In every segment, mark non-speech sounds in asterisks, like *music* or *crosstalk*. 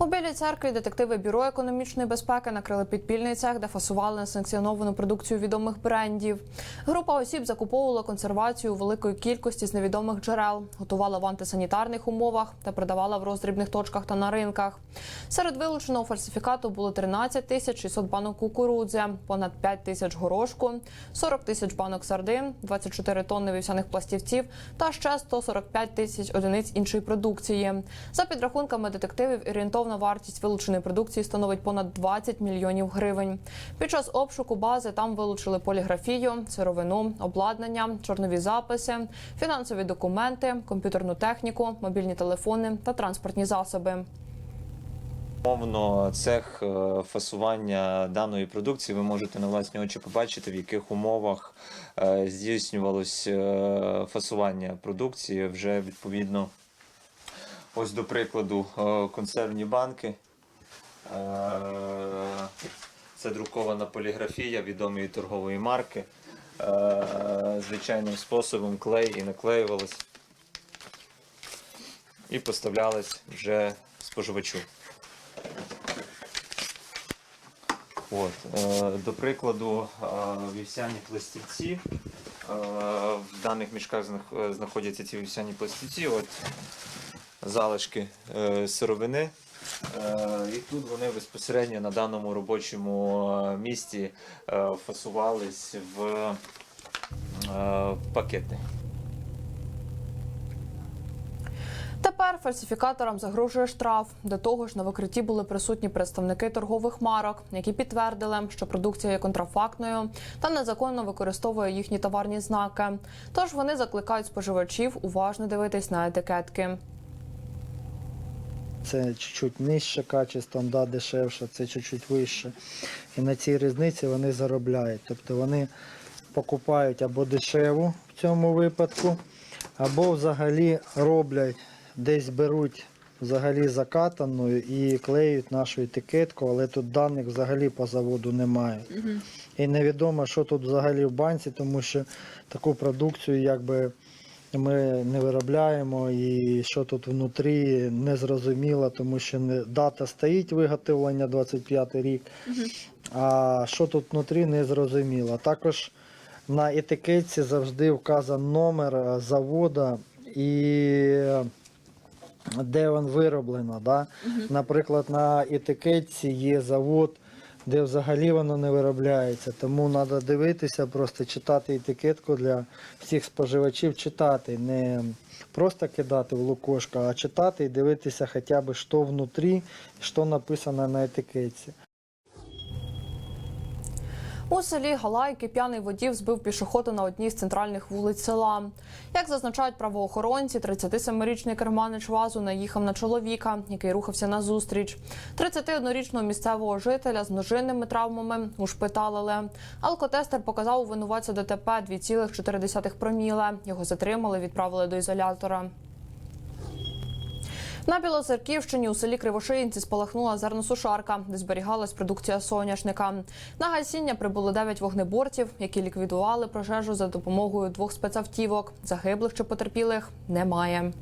У Білій церкві детективи бюро економічної безпеки накрили підпільний цех, де фасували несанкціоновану продукцію відомих брендів. Група осіб закуповувала консервацію великої кількості з невідомих джерел, готувала в антисанітарних умовах та продавала в роздрібних точках та на ринках. Серед вилученого фальсифікату було 13 тисяч 600 банок кукурудзи, понад 5 тисяч горошку, 40 тисяч банок сардин, 24 тонни вівсяних пластівців та ще 145 тисяч одиниць іншої продукції. За підрахунками детективів, орієнтовна вартість вилученої продукції становить понад 20 мільйонів гривень. Під час обшуку бази там вилучили поліграфію, сировину, обладнання, чорнові записи, фінансові документи, комп'ютерну техніку, мобільні телефони та транспортні засоби. Умовно, цех е, фасування даної продукції ви можете на власні очі побачити, в яких умовах е, здійснювалось е, фасування продукції вже відповідно. Ось до прикладу, е, консервні банки. Е, Це друкована поліграфія відомої торгової марки. Е, Звичайним способом клей і наклеювалось і поставлялись вже споживачу. От, до прикладу, вівсяні пластівці. В даних мішках знаходяться ці вівсяні пластівці. От залишки е, сировини. Е, і тут вони безпосередньо на даному робочому е, місці фасувались в пакети. Тепер фальсифікаторам загрожує штраф. До того ж, на викритті були присутні представники торгових марок, які підтвердили, що продукція є контрафактною та незаконно використовує їхні товарні знаки. Тож вони закликають споживачів уважно дивитись на етикетки. Це чуть-чуть нижче качеством, да, дешевше, це чуть-чуть вище. І на цій різниці вони заробляють. Тобто вони покупають або дешеву в цьому випадку, або взагалі роблять, десь беруть взагалі закатану і клеють нашу етикетку, але тут даних взагалі по заводу немає. І невідомо, що тут взагалі в банці, тому що таку продукцію якби ми не виробляємо і що тут внутрі не зрозуміло, тому що не, дата стоїть виготовлення 25 рік, а що тут внутрі не зрозуміло. Також на етикетці завжди вказан номер е, заводу і де він вироблено. Да? Наприклад, на етикетці є завод, де взагалі воно не виробляється. Тому треба дивитися, просто читати етикетку для всіх споживачів, читати, не просто кидати в лукошко, а читати і дивитися хоча б, що внутрі, що написано на етикетці. У селі Галайки п'яний водів збив пішохода на одній з центральних вулиць села. Як зазначають правоохоронці, 37-річний керманич вазу наїхав на чоловіка, який рухався на зустріч. 31-річного місцевого жителя з множинними травмами ушпиталили. Алкотестер показав у винуватця ДТП 2,4 проміле. Його затримали, відправили до ізолятора. На Білоцерківщині у селі Кривошиїнці спалахнула зерносушарка, де зберігалась продукція соняшника. На гасіння прибули 9 вогнеборців, які ліквідували пожежу за допомогою двох спецавтівок. Загиблих чи потерпілих немає.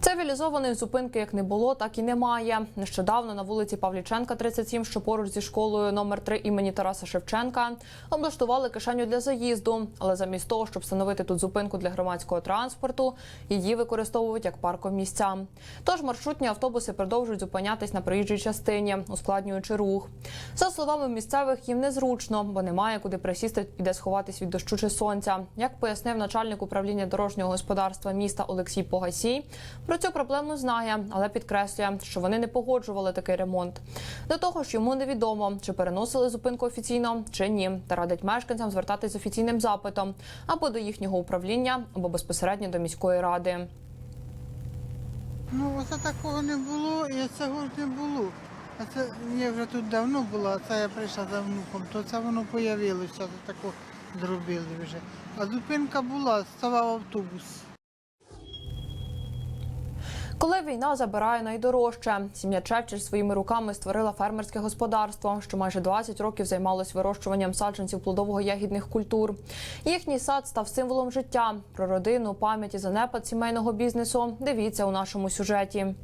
Цивілізованої зупинки як не було, так і немає. Нещодавно на вулиці Павліченка, 37, що поруч зі школою номер 3 імені Тараса Шевченка, облаштували кишеню для заїзду. Але замість того, щоб встановити тут зупинку для громадського транспорту, її використовують як паркомісця. Тож маршрутні автобуси продовжують зупинятись на проїжджій частині, ускладнюючи рух. За словами місцевих, їм незручно, бо немає куди присісти і де сховатись від дощу чи сонця. Як пояснив начальник управління дорожнього господарства міста Олексій Погасій, про цю проблему знає, але підкреслює, що вони не погоджували такий ремонт. До того ж, йому невідомо, чи переносили зупинку офіційно чи ні, та радить мешканцям звертатись з офіційним запитом або до їхнього управління, або безпосередньо до міської ради. Ну, оце такого не було і цього ж не було. А це я вже тут давно була, а це я прийшла за внуком, то це воно появилося, то тако зробили вже. А зупинка була, ставав автобус. Коли війна забирає найдорожче, сім'я Чечель своїми руками створила фермерське господарство, що майже 20 років займалось вирощуванням саджанців плодово-ягідних культур. Їхній сад став символом життя. Про родину, пам'ять і занепад сімейного бізнесу. Дивіться у нашому сюжеті.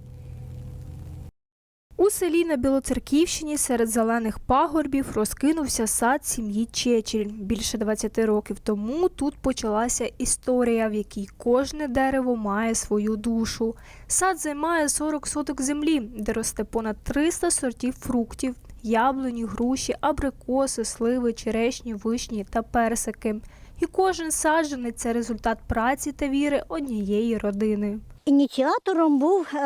У селі на Білоцерківщині серед зелених пагорбів розкинувся сад сім'ї Чечіль. Більше 20 років тому тут почалася історія, в якій кожне дерево має свою душу. Сад займає 40 соток землі, де росте понад 300 сортів фруктів, яблуні, груші, абрикоси, сливи, черешні, вишні та персики. І кожен саджанець це результат праці та віри однієї родини. Ініціатором був е,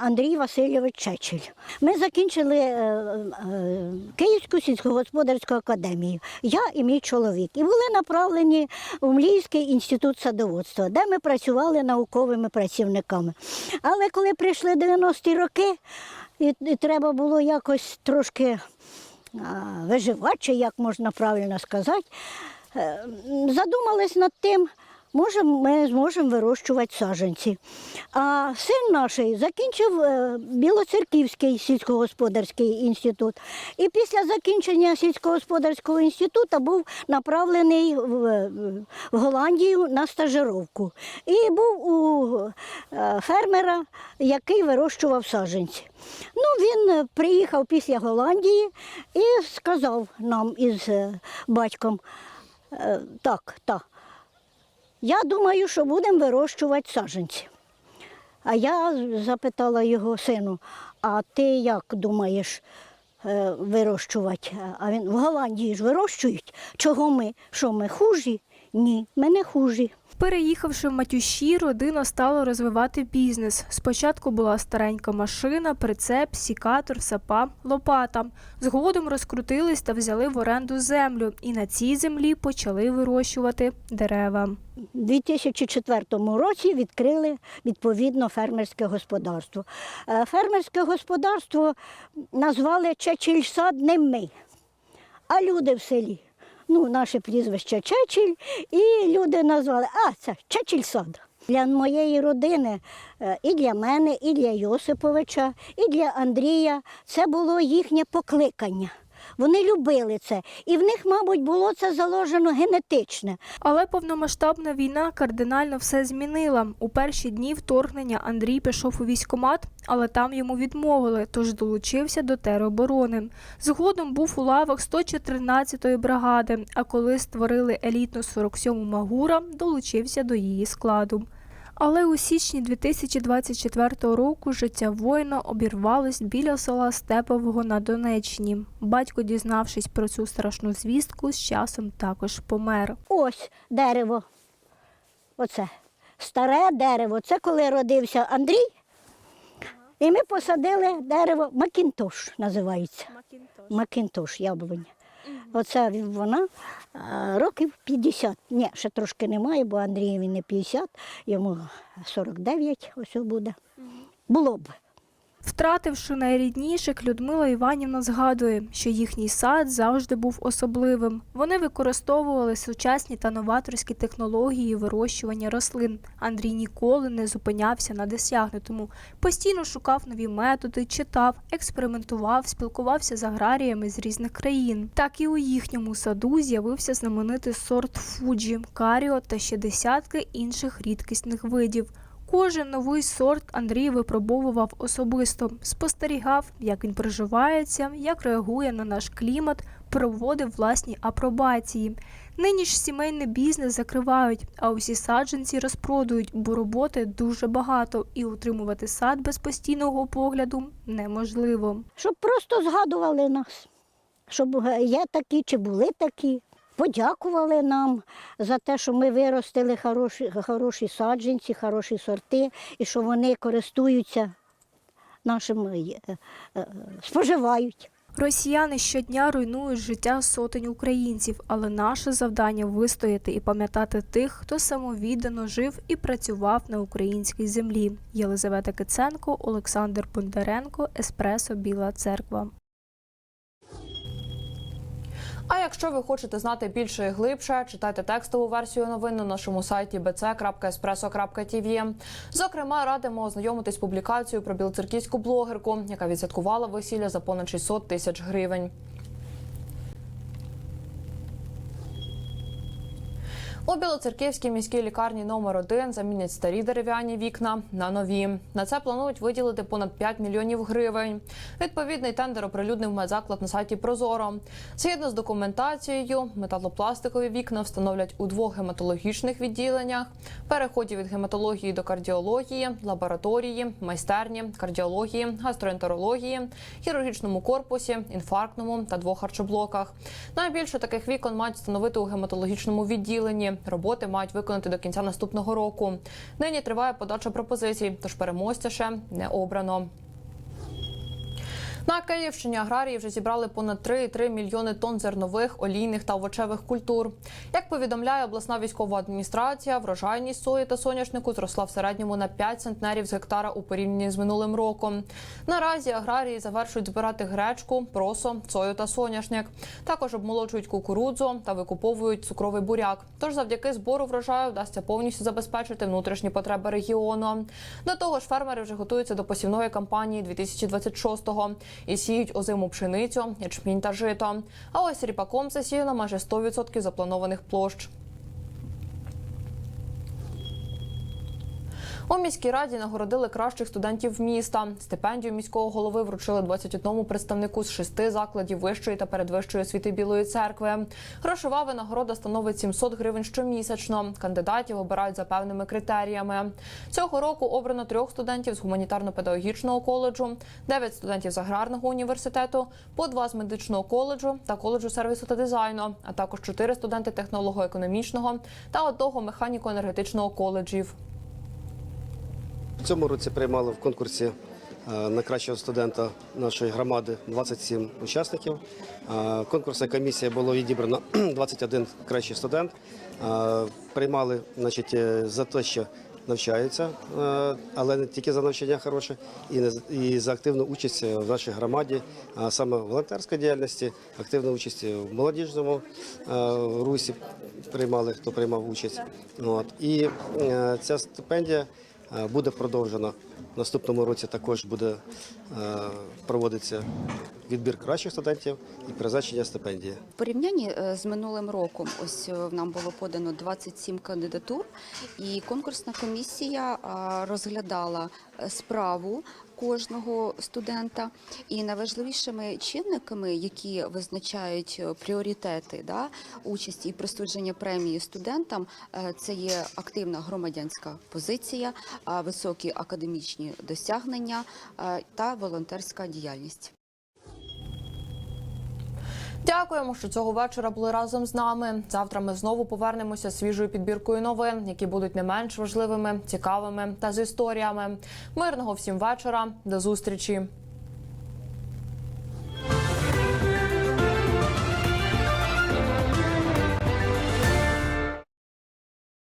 Андрій Васильович Чечель. Ми закінчили е, е, Київську сільськогосподарську академію, я і мій чоловік, і були направлені у Млійський інститут садоводства, де ми працювали науковими працівниками. Але коли прийшли 90-ті роки, і, треба було якось трошки виживати, як можна правильно сказати, задумались над тим, може ми зможемо вирощувати саджанці. А син наш закінчив е, Білоцерківський сільськогосподарський інститут. І після закінчення сільськогосподарського інституту був направлений в, Голландію на стажировку. І був у е, фермера, який вирощував саджанці. Ну, він приїхав після Голландії і сказав нам із е, батьком, так, так. Я думаю, що будемо вирощувати саджанці. А я запитала його сину, а ти як думаєш е, вирощувати? А він в Голландії ж вирощують. Чого ми? Що ми хужі? Ні, ми не хужі. Переїхавши в Матюші, родина стала розвивати бізнес. Спочатку була старенька машина, прицеп, сікатор, сапа, лопата. Згодом розкрутились та взяли в оренду землю, і на цій землі почали вирощувати дерева. У 2004 році відкрили відповідно фермерське господарство. Е, Фермерське господарство назвали Чечільсад не ми, а люди в селі. Ну, наше прізвище Чечіль, і люди назвали, а це Чечіль сад. Для моєї родини, е, і для мене, і для Йосиповича, і для Андрія це було їхнє покликання. Вони любили це, і в них, мабуть, було це заложено генетичне. Але повномасштабна війна кардинально все змінила. У перші дні вторгнення Андрій пішов у військкомат, але там йому відмовили, тож долучився до тероборони. Згодом був у лавах 114-ї бригади, а коли створили елітну 47-му Магура, долучився до її складу. Але у січні 2024 року життя воїна обірвалось біля села Степового на Донеччині. Батько, дізнавшись про цю страшну звістку, з часом також помер. Ось дерево. Оце. Старе дерево. Це коли родився Андрій. І ми посадили дерево Макінтош називається. Макінтош Макінтош яблуня. Оце вона років 50. Ні, ще трошки немає, бо Андрієві не 50, йому 49 ось буде. Було б. Втративши найрідніших, Людмила Іванівна згадує, що їхній сад завжди був особливим. Вони використовували сучасні та новаторські технології вирощування рослин. Андрій ніколи не зупинявся на досягнутому. Постійно шукав нові методи, читав, експериментував, спілкувався з аграріями з різних країн. Так і у їхньому саду з'явився знаменитий сорт Фуджі, каріо та ще десятки інших рідкісних видів. Кожен новий сорт Андрій випробовував особисто, спостерігав, як він проживається, як реагує на наш клімат, проводив власні апробації. Нині ж сімейний бізнес закривають, а усі саджанці розпродають, бо роботи дуже багато, і утримувати сад без постійного погляду неможливо. Щоб просто згадували нас, щоб е, є такі чи були такі. Подякували нам за те, що ми виростили хороші, хороші саджанці, хороші сорти, і що вони користуються нашим, е, е, споживають. Росіяни щодня руйнують життя сотень українців, але наше завдання вистояти і пам'ятати тих, хто самовіддано жив і працював на українській землі. Єлизавета Киценко, Олександр Бондаренко, Еспресо Біла Церква. А якщо ви хочете знати більше і глибше, читайте текстову версію новин на нашому сайті bc.espresso.tv. Зокрема, радимо ознайомитись публікацією про білоцерківську блогерку, яка відсвяткувала весілля за понад 600 тисяч гривень. У Білоцерківській міській лікарні номер 1 замінять старі дерев'яні вікна на нові. На це планують виділити понад 5 мільйонів гривень. Відповідний тендер оприлюднив медзаклад на сайті Прозоро. Згідно з документацією, металопластикові вікна встановлять у двох гематологічних відділеннях. Переході від гематології до кардіології, лабораторії, майстерні, кардіології, гастроентерології, хірургічному корпусі, інфарктному та двох харчоблоках. Найбільше таких вікон мають встановити у гематологічному відділенні. Роботи мають виконати до кінця наступного року. Нині триває подача пропозицій, тож переможця ще не обрано. На Київщині аграрії вже зібрали понад 3,3 мільйони тонн зернових, олійних та овочевих культур. Як повідомляє обласна військова адміністрація, врожайність сої та соняшнику зросла в середньому на 5 центнерів з гектара у порівнянні з минулим роком. Наразі аграрії завершують збирати гречку, просо, сою та соняшник. Також обмолоджують кукурудзу та викуповують цукровий буряк. Тож завдяки збору врожаю вдасться повністю забезпечити внутрішні потреби регіону. До того ж, фермери вже готуються до посівної кампанії 2026-го і сіють озиму пшеницю, ячмінь та жито. А ось ріпаком засіяно майже 100% запланованих площ. У міській раді нагородили кращих студентів міста. Стипендію міського голови вручили 21 представнику з шести закладів вищої та передвищої освіти Білої церкви. Грошова винагорода становить 700 гривень щомісячно. Кандидатів обирають за певними критеріями. Цього року обрано трьох студентів з гуманітарно-педагогічного коледжу, дев'ять студентів з аграрного університету, по два з медичного коледжу та коледжу сервісу та дизайну, а також чотири студенти технолого-економічного та одного механіко-енергетичного коледжів. Цьому році приймали в конкурсі е, на кращого студента нашої громади 27 учасників. Е, Конкурсна комісія було відібрано *clears throat* 21 кращий студент. Е, Приймали значить, за те, що навчаються, але не тільки за навчання хороше, і і за активну участь в нашій громаді, саме в волонтерській діяльності, активну участь в молодіжному русі приймали, хто приймав участь. От. І ця стипендія буде продовжена. В наступному році також буде е, проводитися відбір кращих студентів і призначення стипендії. В порівнянні е, з минулим роком, ось е, нам було подано 27 кандидатур, і конкурсна комісія розглядала е, справу кожного студента. І найважливішими чинниками, які визначають пріоритети да, участі і присудження премії студентам, це є активна громадянська позиція, високі академічні досягнення та волонтерська діяльність. Дякуємо, що цього вечора були разом з нами. Завтра ми знову повернемося свіжою підбіркою новин, які будуть не менш важливими, цікавими та з історіями. Мирного всім вечора. До зустрічі.